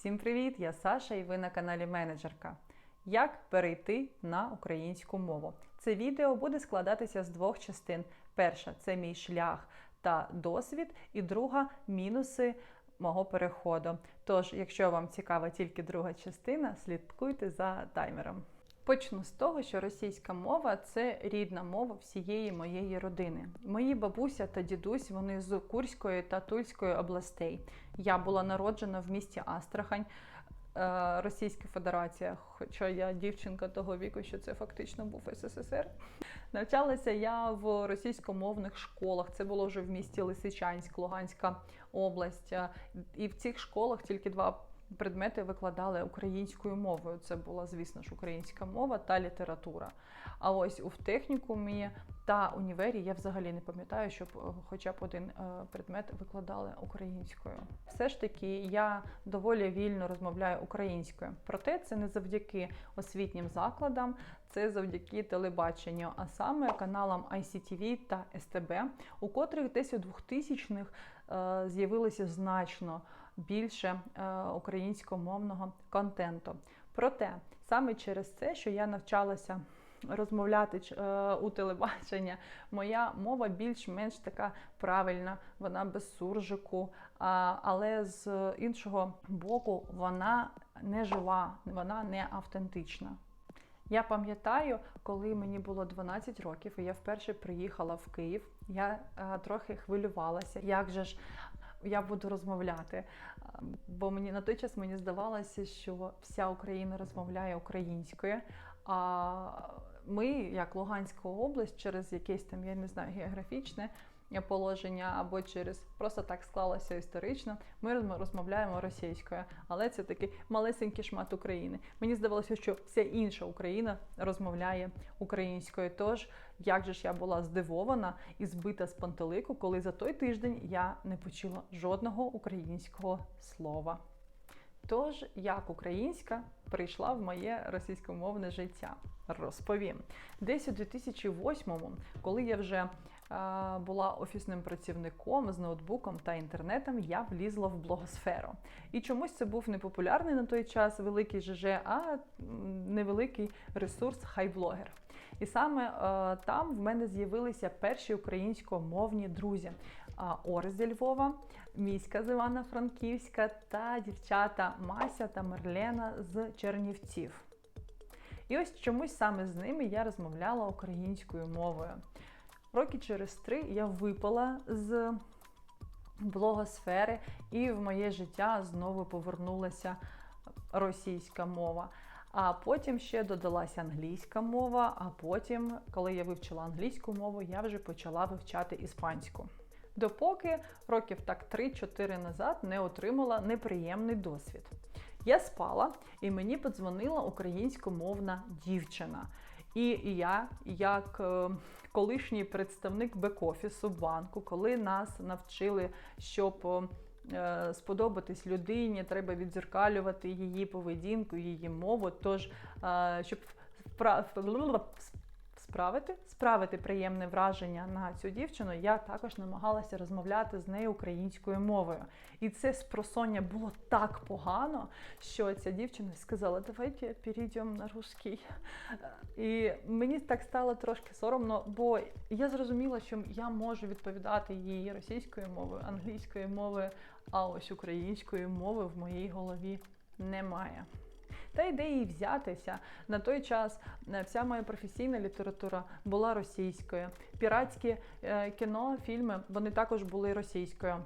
Всім привіт! Я Саша і ви на каналі Менеджерка. Як перейти на українську мову? Це відео буде складатися з двох частин. Перша це мій шлях та досвід, і друга мінуси мого переходу. Тож, якщо вам цікава тільки друга частина, слідкуйте за таймером. Почну з того, що російська мова це рідна мова всієї моєї родини. Мої бабуся та дідусь вони з Курської та Тульської областей. Я була народжена в місті Астрахань. е, Російська Федерація, хоча я дівчинка того віку, що це фактично був СССР. Навчалася я в російськомовних школах. Це було вже в місті Лисичанськ, Луганська область. Е, І в цих школах тільки два предмети викладали українською мовою. Це була, звісно ж, українська мова та література. А ось у технікумі та універі я взагалі не пам'ятаю, щоб е, хоча б один е, предмет викладали українською. Все ж таки, я доволі вільно розмовляю українською. Проте це не завдяки освітнім закладам, це завдяки телебаченню, а саме каналам ICTV та СТБ, у котрих десь у 2000-х е, з'явилося значно більше е, українськомовного контенту. Проте саме через це, що я навчалася розмовляти е, у телебачення, моя мова більш-менш така правильна, вона без суржику, але з іншого боку, вона не жива, вона не автентична. Я пам'ятаю, коли мені було 12 років, і я вперше приїхала в Київ. Я е, трохи хвилювалася, як же ж я буду розмовляти. Бо мені на той час мені здавалося, що вся Україна розмовляє українською. А ми, як Луганська область, через якесь там, я не знаю, географічне положення або через просто так склалося історично, ми розмовляємо російською, але це такий малесенький шмат України. Мені здавалося, що вся інша Україна розмовляє українською. Тож, як же ж я була здивована і збита з пантелику, коли за той тиждень я не почула жодного українського слова. Тож, як українська прийшла в моє російськомовне життя, розповім. Десь у 2008-му, коли я вже була офісним працівником з ноутбуком та інтернетом, я влізла в блогосферу. І чомусь це був не популярний на той час великий ЖЖ, а невеликий ресурс хайблогер. І саме е, там в мене з'явилися перші українськомовні друзі. Ори зі Львова, Міська з Івано-Франківська та дівчата Мася та Мерлена з Чернівців. І ось чомусь саме з ними я розмовляла українською мовою. Роки через три я випала з блогосфери, і в моє життя знову повернулася російська мова. А потім ще додалася англійська мова. А потім, коли я вивчила англійську мову, я вже почала вивчати іспанську. Допоки років так 3-4 назад не отримала неприємний досвід. Я спала, і мені подзвонила українськомовна дівчина. І я, як е, колишній представник бек-офісу банку, коли нас навчили, щоб е, сподобатись людині, треба відзеркалювати її поведінку, її мову. Тож, е, щоб справити, справити приємне враження на цю дівчину, я також намагалася розмовляти з нею українською мовою. І це спросоння було так погано, що ця дівчина сказала, давайте перейдемо на русський. І мені так стало трошки соромно, бо я зрозуміла, що я можу відповідати їй російською мовою, англійською мовою, а ось української мови в моїй голові немає. Та ідеї взятися на той час е, вся моя професійна література була російською. Піратські е, кіно, фільми вони також були російською.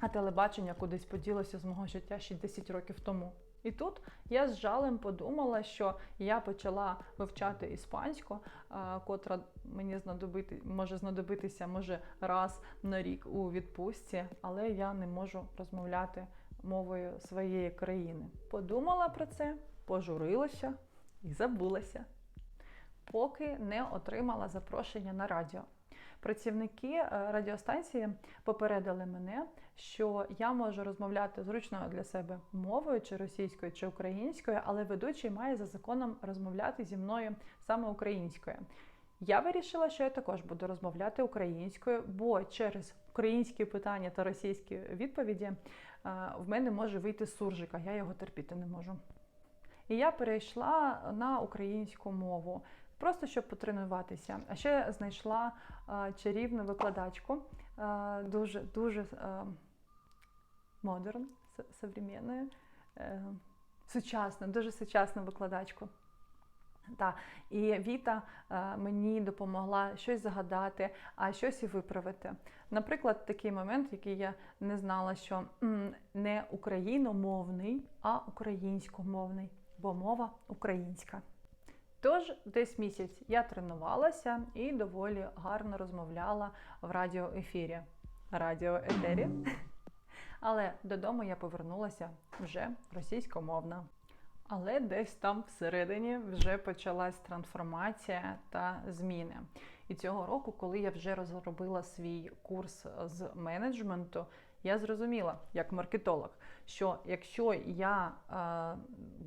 А телебачення кудись поділося з мого життя ще 10 років тому. І тут я з жалем подумала, що я почала вивчати іспанську, е, котра мені знадобити, може знадобитися може раз на рік у відпустці, але я не можу розмовляти мовою своєї країни. Подумала про це, пожурилася і забулася, поки не отримала запрошення на радіо. Працівники е, радіостанції попередили мене, що я можу розмовляти зручною для себе мовою, чи російською, чи українською, але ведучий має за законом розмовляти зі мною саме українською. Я вирішила, що я також буду розмовляти українською, бо через українські питання та російські відповіді в мене може вийти суржика, я його терпіти не можу. І я перейшла на українську мову, просто щоб потренуватися. А ще знайшла чарівну викладачку, дуже дуже а, модерн, е, сучасну, дуже сучасну викладачку. Та, і Віта е, мені допомогла щось загадати, а щось і виправити. Наприклад, такий момент, який я не знала, що м, не україномовний, а українськомовний, бо мова українська. Тож десь місяць я тренувалася і доволі гарно розмовляла в радіоефірі. Радіоетері. Але додому я повернулася вже російськомовна. Але десь там всередині вже почалась трансформація та зміни. І цього року, коли я вже розробила свій курс з менеджменту, я зрозуміла, як маркетолог, що якщо я е,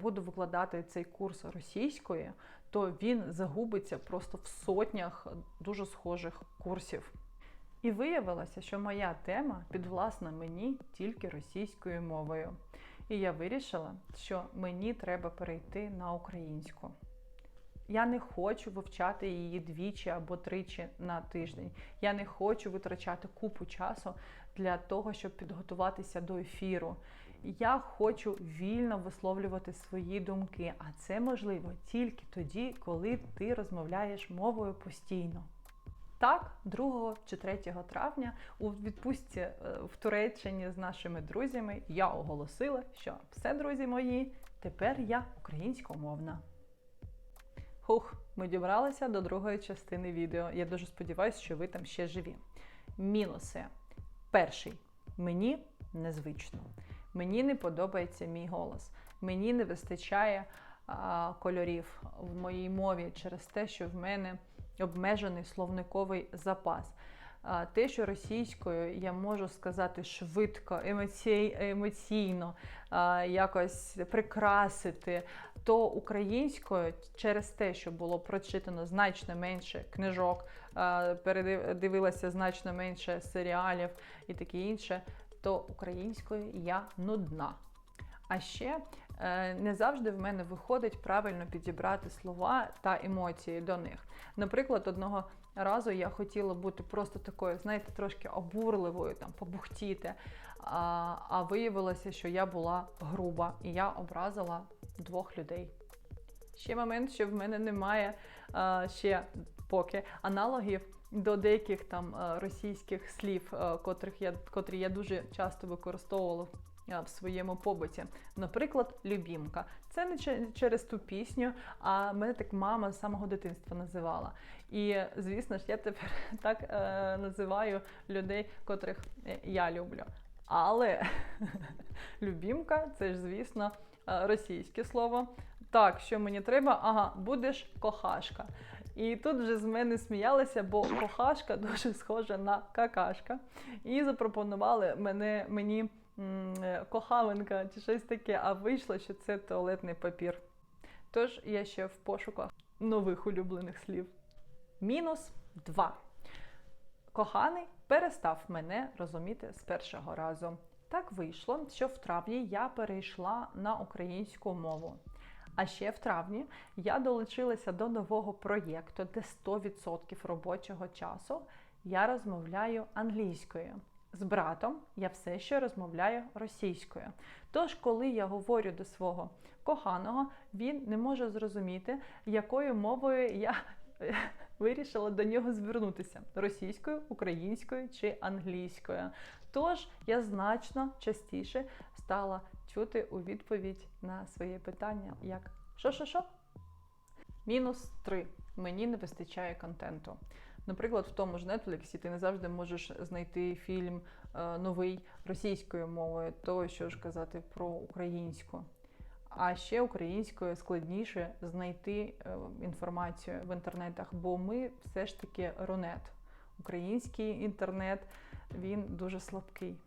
буду викладати цей курс російською, то він загубиться просто в сотнях дуже схожих курсів. І виявилося, що моя тема підвласна мені тільки російською мовою. І я вирішила, що мені треба перейти на українську. Я не хочу вивчати її двічі або тричі на тиждень. Я не хочу витрачати купу часу для того, щоб підготуватися до ефіру. Я хочу вільно висловлювати свої думки, а це можливо тільки тоді, коли ти розмовляєш мовою постійно. Так, 2 чи 3 травня у відпустці е, в Туреччині з нашими друзями я оголосила, що все, друзі мої, тепер я українськомовна. Хух, ми дібралися до другої частини відео. Я дуже сподіваюся, що ви там ще живі. Мінуси. Перший. Мені незвично. Мені не подобається мій голос. Мені не вистачає а, кольорів в моїй мові через те, що в мене обмежений словниковий запас. Те, що російською я можу сказати швидко, емоцій, емоційно, якось прикрасити, то українською через те, що було прочитано значно менше книжок, передивилася значно менше серіалів і таке інше, то українською я нудна. А ще не завжди в мене виходить правильно підібрати слова та емоції до них. Наприклад, одного разу я хотіла бути просто такою, знаєте, трошки обурливою, там побухтіти. А, а виявилося, що я була груба і я образила двох людей. Ще момент, що в мене немає а, ще поки аналогів до деяких там російських слів, котрих я, котрі я дуже часто використовувала в своєму побуті. Наприклад, любімка. Це не через ту пісню, а мене так мама з самого дитинства називала. І звісно ж, я тепер так е, називаю людей, котрих е, я люблю. Але любімка це ж, звісно, е, російське слово. Так, що мені треба? Ага, будеш кохашка. І тут вже з мене сміялися, бо кохашка дуже схожа на какашка. І запропонували мене мені е, кохавинка чи щось таке, а вийшло, що це туалетний папір. Тож я ще в пошуках нових улюблених слів. Мінус 2. Коханий перестав мене розуміти з першого разу. Так вийшло, що в травні я перейшла на українську мову. А ще в травні я долучилася до нового проєкту, де 100% робочого часу я розмовляю англійською. З братом я все ще розмовляю російською. Тож, коли я говорю до свого коханого, він не може зрозуміти, якою мовою я вирішила до нього звернутися російською, українською чи англійською. Тож я значно частіше стала чути у відповідь на своє питання, як що, що, що? Мінус 3. Мені не вистачає контенту. Наприклад, в тому ж Netflix ти не завжди можеш знайти фільм е, новий російською мовою, то що ж казати про українську. А ще українською складніше знайти е, інформацію в інтернетах, бо ми все ж таки Рунет. Український інтернет він дуже слабкий.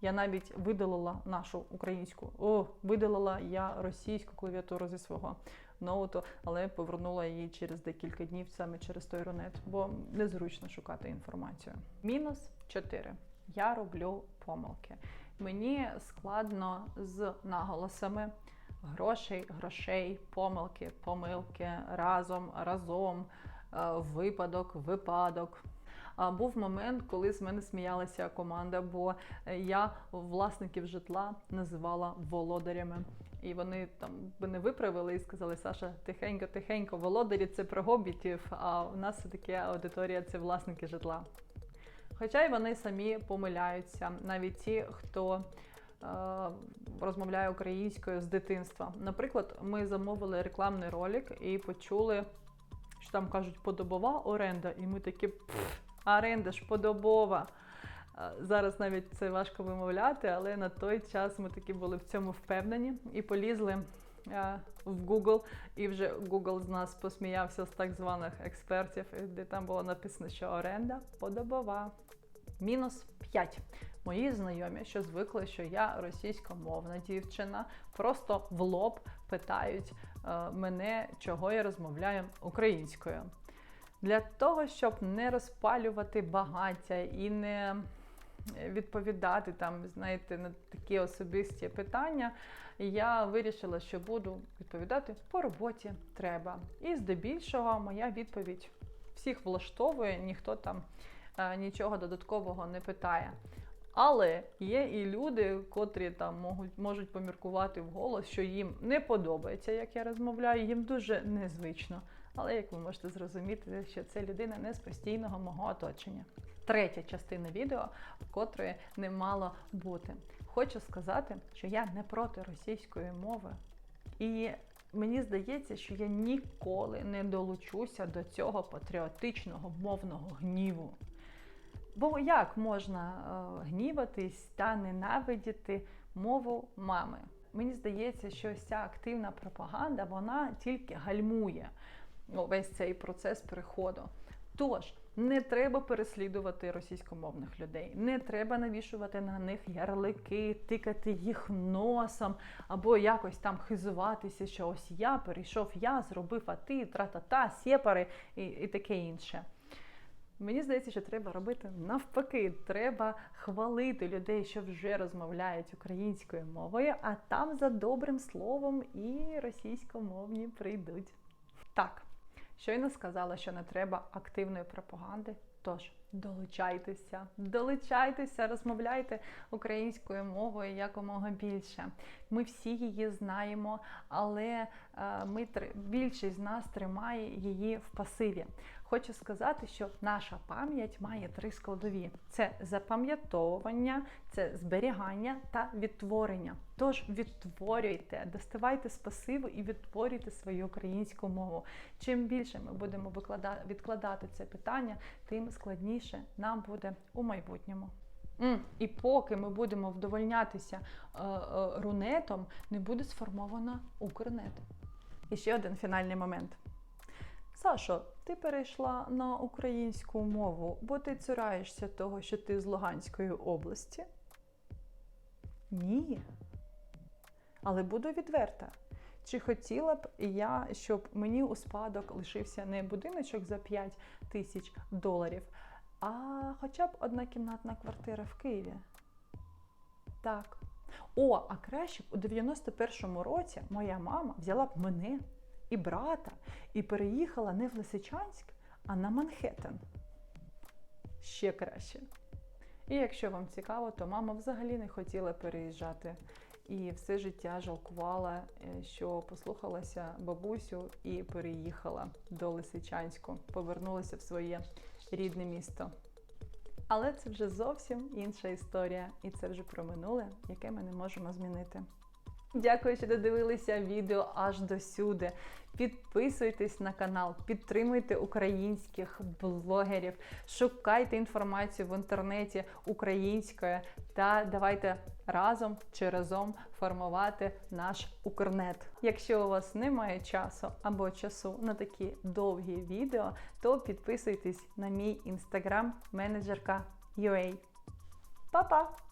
Я навіть видалила нашу українську. О, видалила я російську клавіатуру зі свого ноуту, але повернула її через декілька днів саме через той Рунет, бо незручно шукати інформацію. Мінус 4. Я роблю помилки. Мені складно з наголосами грошей, грошей, помилки, помилки, разом, разом, е, випадок, випадок. А був момент, коли з мене сміялася команда, бо е, я власників житла називала володарями. І вони там мене виправили і сказали: Саша, тихенько, тихенько, володарі це про гобітів, а у нас все-таки аудиторія це власники житла. Хоча й вони самі помиляються, навіть ті, хто е, розмовляє українською з дитинства. Наприклад, ми замовили рекламний ролик і почули, що там кажуть подобова оренда, і ми такі «Пф, оренда ж подобова. Е, Зараз навіть це важко вимовляти, але на той час ми такі були в цьому впевнені і полізли е, в Google, і вже Google з нас посміявся з так званих експертів, де там було написано, що оренда подобова. Мінус 5. Мої знайомі, що звикли, що я російськомовна дівчина, просто в лоб питають е, мене, чого я розмовляю українською. Для того, щоб не розпалювати багаття і не відповідати там, знаєте, на такі особисті питання, я вирішила, що буду відповідати по роботі треба. І здебільшого моя відповідь всіх влаштовує, ніхто там е, нічого додаткового не питає. Але є і люди, котрі там можуть, можуть поміркувати вголос, що їм не подобається, як я розмовляю, їм дуже незвично. Але як ви можете зрозуміти, що це людина не з постійного мого оточення. Третя частина відео, котрої не мало бути. Хочу сказати, що я не проти російської мови. І мені здається, що я ніколи не долучуся до цього патріотичного мовного гніву. Бо як можна е, гніватись та ненавидіти мову мами? Мені здається, що ця активна пропаганда вона тільки гальмує весь цей процес переходу. Тож не треба переслідувати російськомовних людей, не треба навішувати на них ярлики, тикати їх носом, або якось там хизуватися, що ось я перейшов, я зробив, а ти, тра-та-та, сєпари і, і таке інше. Мені здається, що треба робити навпаки, треба хвалити людей, що вже розмовляють українською мовою, а там за добрим словом і російськомовні прийдуть. Так, щойно сказала, що не треба активної пропаганди. Тож долучайтеся, долучайтеся, розмовляйте українською мовою якомога більше. Ми всі її знаємо, але е, ми більшість з нас тримає її в пасиві. Хочу сказати, що наша пам'ять має три складові: це запам'ятовування, це зберігання та відтворення. Тож відтворюйте, доставайте з і відтворюйте свою українську мову. Чим більше ми будемо відкладати це питання, тим складніше нам буде у майбутньому. І поки ми будемо вдовольнятися е, е, рунетом, не буде сформовано Укрнет. І ще один фінальний момент. Сашо, ти перейшла на українську мову, бо ти цураєшся того, що ти з Луганської області? Ні. Але буду відверта. Чи хотіла б я, щоб мені у спадок лишився не будиночок за 5 тисяч доларів, а хоча б однакімнатна квартира в Києві? Так. О, а краще б у 91-му році моя мама взяла б мене і брата і переїхала не в Лисичанськ, а на Манхеттен. Ще краще. І якщо вам цікаво, то мама взагалі не хотіла переїжджати. І все життя жалкувала, е, що послухалася бабусю і переїхала до Лисичанську, повернулася в своє рідне місто. Але це вже зовсім інша історія, і це вже про минуле, яке ми не можемо змінити. Дякую, що додивилися відео аж до сюди. Підписуйтесь на канал, підтримуйте українських блогерів, шукайте інформацію в інтернеті українською та давайте разом чи разом формувати наш Укрнет. Якщо у вас немає часу або часу на такі довгі відео, то підписуйтесь на мій інстаграм менеджерка UA. Па-па!